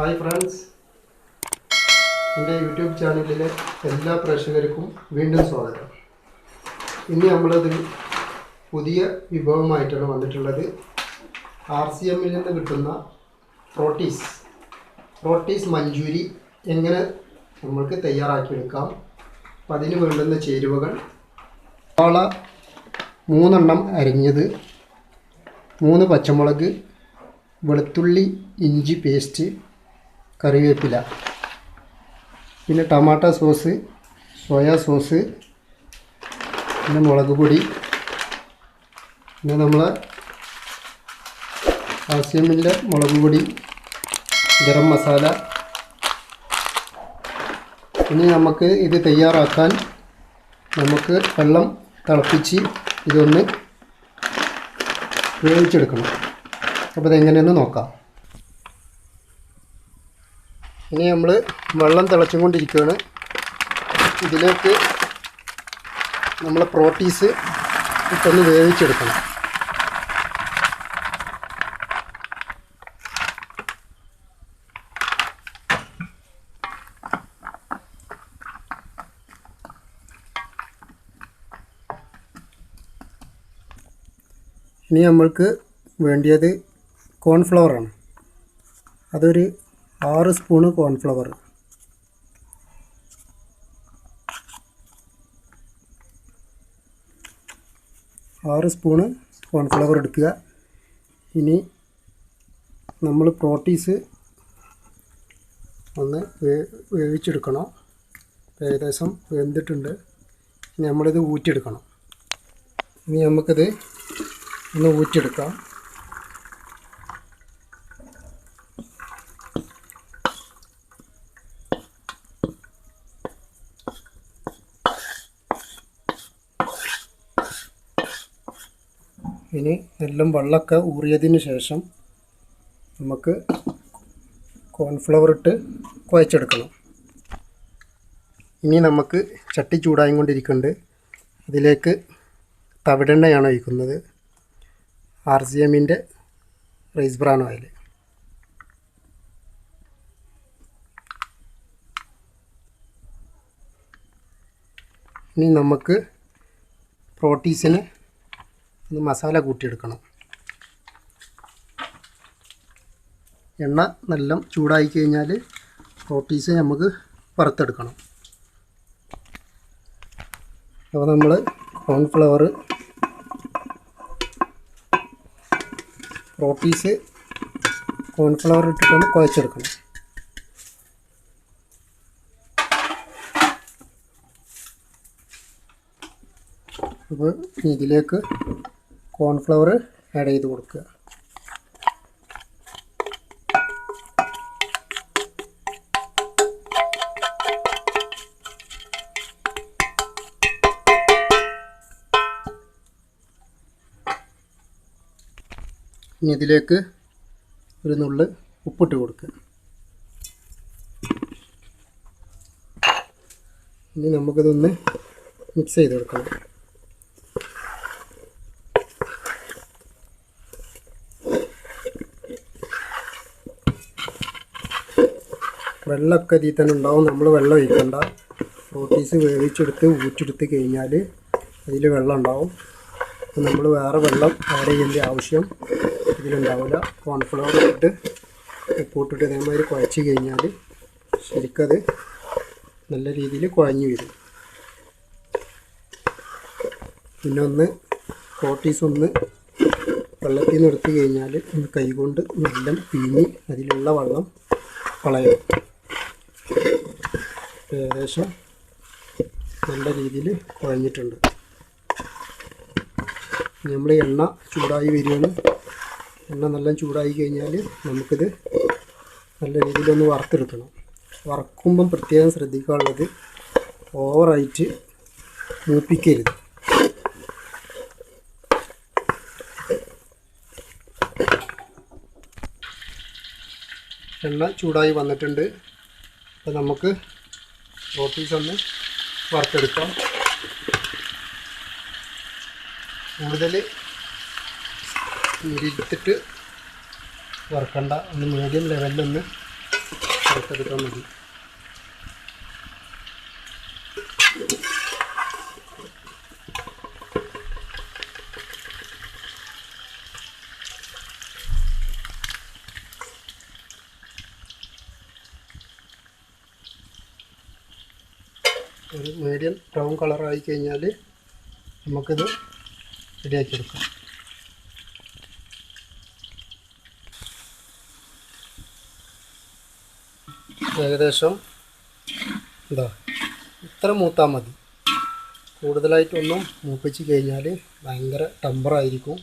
Hi friends എന്റെ YouTube ചാനലിലെ എല്ലാ പ്രേക്ഷകർക്കും വീണ്ടും സ്വാഗതം. ഇന്ന് നമ്മളത് പുതിയ വിഭവമായിട്ടാണ് വന്നിട്ടുള്ളത്. ആർ സി എമ്മിൽ നിന്ന് കിട്ടുന്ന പ്രോട്ടീസ് പ്രോട്ടീസ് മഞ്ചൂരി എങ്ങനെ നമ്മൾക്ക് തയ്യാറാക്കിയെടുക്കാം അപ്പം അതിന് വേണ്ടുന്ന ചേരുവകൾ സവാള മൂന്നെണ്ണം അരിഞ്ഞത് മൂന്ന് പച്ചമുളക് വെളുത്തുള്ളി ഇഞ്ചി പേസ്റ്റ് കറിവേപ്പില. പിന്നെ ടൊമാറ്റോ സോസ് സോയാ സോസ് പിന്നെ മുളക് പൊടി. പിന്നെ നമ്മൾ ആസിയമ്മിന്റെ മുളക് പൊടി ഗരം മസാല. ഇനി നമുക്ക് ഇത് തയ്യാറാക്കാൻ നമുക്ക് വെള്ളം തിളപ്പിച്ച് ഇതൊന്ന് വേവിച്ചെടുക്കണം. അപ്പോൾ ഇതെങ്ങനെയെന്ന് നോക്കാം. ഇനി നമ്മൾ വെള്ളം തിളച്ചും കൊണ്ടിരിക്കുകയാണ് ഇതിലേക്ക് നമ്മൾ പ്രോട്ടീസ് ഇട്ടൊന്ന് വേവിച്ചെടുക്കണം. ഇനി നമ്മൾക്ക് വേണ്ടിയത് കോൺഫ്ലവറാണ് അതൊരു ആറ് സ്പൂണ് കോൺഫ്ലവർ. ആറ് സ്പൂണ് കോൺഫ്ലവർ എടുക്കുക. ഇനി നമ്മൾ പ്രോട്ടീസ് ഒന്ന് വേവിച്ചെടുക്കണം. ഏകദേശം വെന്തിട്ടുണ്ട്. ഇനി നമ്മളിത് ഊറ്റിയെടുക്കണം. ഇനി നമുക്കിത് ഒന്ന് ഊറ്റിയെടുക്കാം. ഇനി എല്ലാം വെള്ളമൊക്കെ ഊറിയതിന് ശേഷം നമുക്ക് കോൺഫ്ലവർ ഇട്ട് കുഴച്ചെടുക്കണം. ഇനി നമുക്ക് ചട്ടി ചൂടായും കൊണ്ടിരിക്കുന്നുണ്ട്. അതിലേക്ക് തവിടെണ്ണയാണ് ഒഴിക്കുന്നത്. ആർ സി എമ്മിന്റെ റൈസ് ബ്രാൻ ഓയിൽ ഇനി നമുക്ക് പ്രോട്ടീസിന് ഒന്ന് മസാല കൂട്ടിയെടുക്കണം. എണ്ണ നല്ല ചൂടായി കഴിഞ്ഞാൽ റോട്ടീസ് നമുക്ക് വറുത്തെടുക്കണം. അപ്പോൾ നമ്മൾ കോൺഫ്ലവർ റോട്ടീസ് കോൺഫ്ലവർ ഇട്ടിട്ടൊന്ന് കുഴച്ചെടുക്കണം. അപ്പോൾ ഇതിലേക്ക് കോൺഫ്ലവർ ആഡ് ചെയ്ത് കൊടുക്കുക. ഇനി ഇതിലേക്ക് ഒരു നുള്ള് ഉപ്പിട്ട് കൊടുക്കുക. ഇനി നമുക്കിതൊന്ന് മിക്സ് ചെയ്തെടുക്കണം. വെള്ളമൊക്കെ ഇതിൽ തന്നെ ഉണ്ടാവും. നമ്മൾ വെള്ളം ഒഴിക്കണ്ട. പ്രോട്ടീസ് വേവിച്ചെടുത്ത് ഊറ്റെടുത്ത് കഴിഞ്ഞാൽ അതിൽ വെള്ളം ഉണ്ടാവും. അപ്പോൾ നമ്മൾ വേറെ വെള്ളം ആഡ് ചെയ്യേണ്ട ആവശ്യം ഇതിലുണ്ടാവില്ല. കോൺഫ്ലവർ ഇട്ട് ഉപ്പിട്ടിട്ട് ഇതേമാതിരി കുഴച്ച് കഴിഞ്ഞാൽ ശരിക്കത് നല്ല രീതിയിൽ കുഴഞ്ഞു വരും. പിന്നെ ഒന്ന് പ്രോട്ടീസ് ഒന്ന് വെള്ളത്തിൽ നിന്ന് എടുത്തു കഴിഞ്ഞാൽ ഒന്ന് കൈകൊണ്ട് നല്ല പിഴിഞ്ഞ് അതിലുള്ള വെള്ളം കളയണം. ഏകദേശം നല്ല രീതിയിൽ കുഴഞ്ഞിട്ടുണ്ട്. നമ്മൾ എണ്ണ ചൂടായി വരികയാണ്. എണ്ണ നല്ല ചൂടായി കഴിഞ്ഞാൽ നമുക്കിത് നല്ല രീതിയിലൊന്ന് വറുത്തെടുക്കണം. വറക്കുമ്പം പ്രത്യേകം ശ്രദ്ധിക്കാനുള്ളത് ഓവറായിട്ട് മൂപ്പിക്കരുത്. എണ്ണ ചൂടായി വന്നിട്ടുണ്ട്. അപ്പോൾ നമുക്ക് റോട്ടീസ് ഒന്ന്. വറുത്തെടുക്കാം കൂടുതൽ ഉരുത്തിട്ട് വറുക്കണ്ട ഒന്ന് മീഡിയം ലെവലിൽ ഒന്ന് വറുത്തെടുക്കാൻ മതി. ഒരു മീഡിയം ബ്രൗൺ കളറായി കഴിഞ്ഞാൽ നമുക്കിത് റെഡിയാക്കി എടുക്കാം. ഏകദേശം എന്താ ഇത്ര മൂത്താൽ മതി. കൂടുതലായിട്ടൊന്നും മൂപ്പിച്ച് കഴിഞ്ഞാൽ ഭയങ്കര ടെമ്പറായിരിക്കും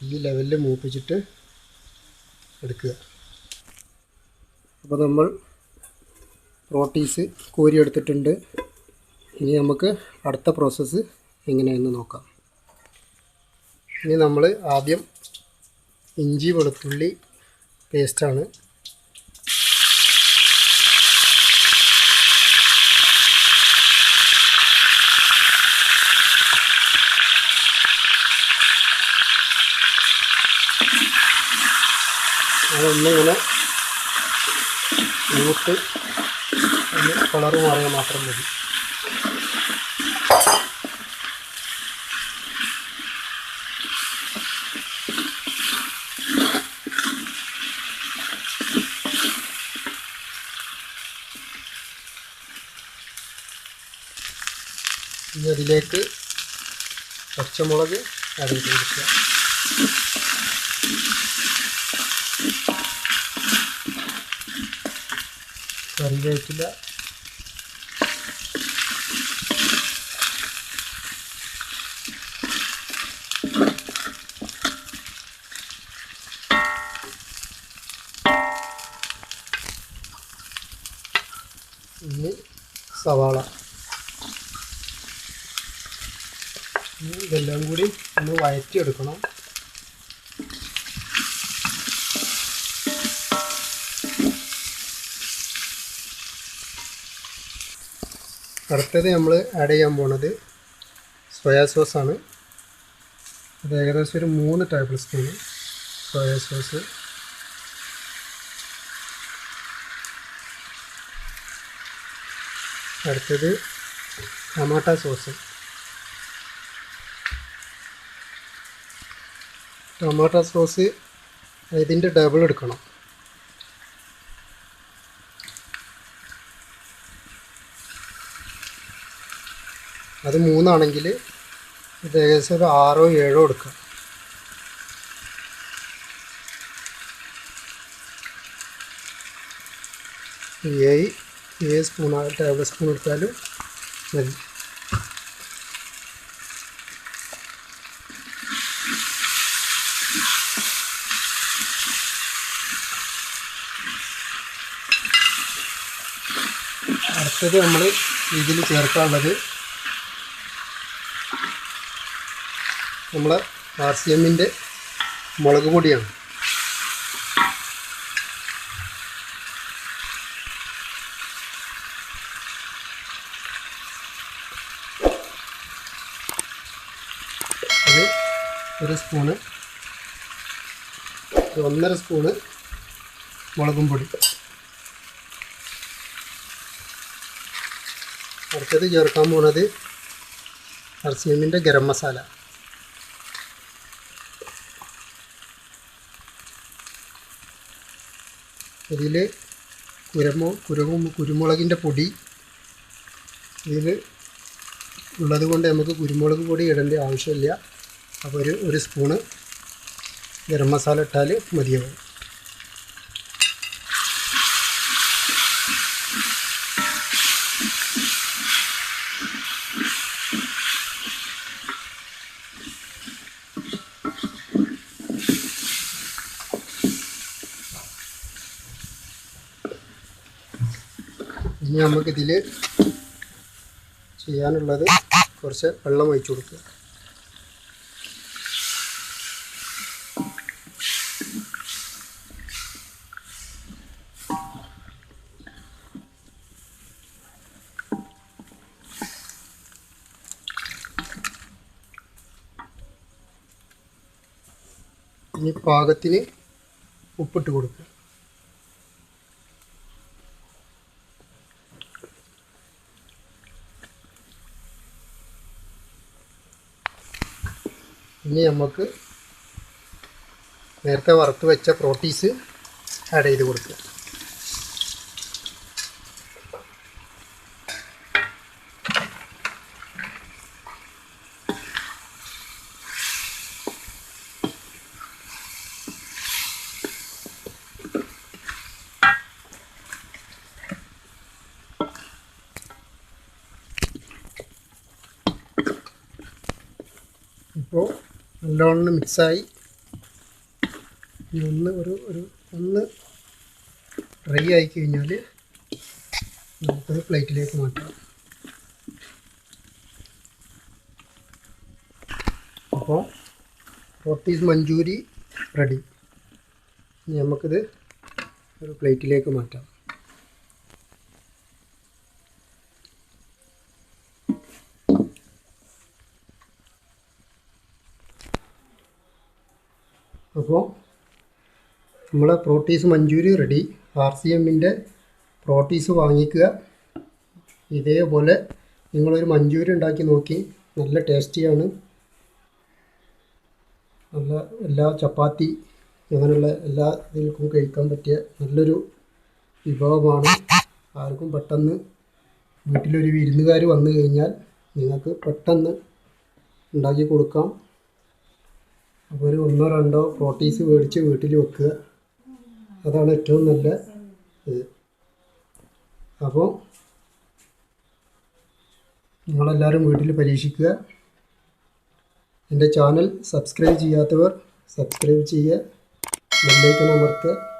ഈ ലെവലിൽ മൂപ്പിച്ചിട്ട് എടുക്കുക. അപ്പോൾ നമ്മൾ റോട്ടീസ് കോരിയെടുത്തിട്ടുണ്ട്. ഇനി നമുക്ക് അടുത്ത പ്രോസസ്സ് എങ്ങനെയെന്ന് നോക്കാം. ഇനി നമ്മൾ ആദ്യം ഇഞ്ചി വെളുത്തുള്ളി പേസ്റ്റാണ് അതൊന്നിങ്ങനെ ഇങ്ങോട്ട് ഒന്ന് കളറ് മാറിയാൽ മാത്രം മതി. ഇനി അതിലേക്ക് പച്ചമുളക് ചെയ്ത് കൊടുക്കുക. കറിവേപ്പില. സവാള ഇനി ഇതെല്ലാം കൂടി ഒന്ന് വഴറ്റിയെടുക്കണം. അടുത്തത് നമ്മൾ ആഡ് ചെയ്യാൻ പോണത് സോയാ സോസാണ് അത് ഏകദേശം ഒരു മൂന്ന് ടേബിൾ സ്പൂണ് സോയാ സോസ് അടുത്തത് ടൊമാറ്റോ സോസ് ടൊമാറ്റോ സോസ് ഇതിന്റെ ഡബിൾ എടുക്കണം. അത് മൂന്നാണെങ്കിൽ ഇത് ഏകദേശം ഒരു ആറോ ഏഴോ എടുക്കാം. ഏഴ് ഏഴ് സ്പൂൺ ടേബിൾ സ്പൂൺ എടുത്താലും മതി. അടുത്തത് നമ്മൾ ഇതിൽ ചേർക്കാനുള്ളത് നമ്മളെ ആർ സി എമ്മിന്റെ മുളക് പൊടിയാണ്. ഒരു സ്പൂണ് ഒന്നര സ്പൂണ് മുളകും പൊടി. അടുത്തത് ചേർക്കാൻ പോണത് ആർ ഗരം മസാല. ഇതിൽ കുരമു കുരുമു കുരുമുളകിന്റെ പൊടി ഇതിൽ ഉള്ളത് കൊണ്ട് നമുക്ക് കുരുമുളക് പൊടി ഇടേണ്ട ആവശ്യമില്ല. അപ്പോൾ ഒരു ഒരു സ്പൂണ് ഗരം മസാല ഇട്ടാൽ മതിയാവും. ഇനി നമുക്കിതിൽ ചെയ്യാനുള്ളത് കുറച്ച് വെള്ളം ഒഴിച്ചു കൊടുക്കുക. ഇനി പാകത്തിന് ഉപ്പിട്ട് കൊടുക്കുക. ഇനി നമുക്ക് നേരത്തെ വറുത്ത് വെച്ച പ്രോട്ടീസ് ആഡ് ചെയ്ത് കൊടുക്കുക. ഇപ്പോൾ നല്ലോണം മിക്സായി. ഇനി ഒന്ന് ഒരു ഒരു ഒന്ന് ഡ്രൈ ആയി കഴിഞ്ഞാൽ നമുക്കത് പ്ലേറ്റിലേക്ക് മാറ്റാം. അപ്പോൾ റൊട്ടീസ് മഞ്ചൂരി റെഡി. ഇനി നമുക്കിത് ഒരു പ്ലേറ്റിലേക്ക് മാറ്റാം അപ്പോൾ നമ്മളെ Proteez Manchurian ready R C എമ്മിന്റെ പ്രോട്ടീസ് വാങ്ങിക്കുക. ഇതേപോലെ നിങ്ങളൊരു മഞ്ചൂരി ഉണ്ടാക്കി നോക്കി. നല്ല ടേസ്റ്റിയാണ്. നല്ല എല്ലാ ചപ്പാത്തി അങ്ങനെയുള്ള എല്ലാ ഇതിൽക്കും കഴിക്കാൻ പറ്റിയ നല്ലൊരു വിഭവമാണ്. ആർക്കും പെട്ടെന്ന് വീട്ടിലൊരു വിരുന്നുകാർ വന്നു കഴിഞ്ഞാൽ നിങ്ങൾക്ക് പെട്ടെന്ന് ഉണ്ടാക്കി കൊടുക്കാം. അപ്പോൾ ഒരു ഒന്നോ രണ്ടോ പ്രോട്ടീസ് മേടിച്ച് വീട്ടിൽ വെക്കുക. അതാണ് ഏറ്റവും നല്ല ഇത്. അപ്പോൾ നിങ്ങളെല്ലാവരും വീട്ടിൽ പരീക്ഷിക്കുക. എന്റെ ചാനൽ സബ്സ്ക്രൈബ് ചെയ്യാത്തവർ സബ്സ്ക്രൈബ് ചെയ്യുക. ബെല്ലൈക്കൺ അമർത്തുക.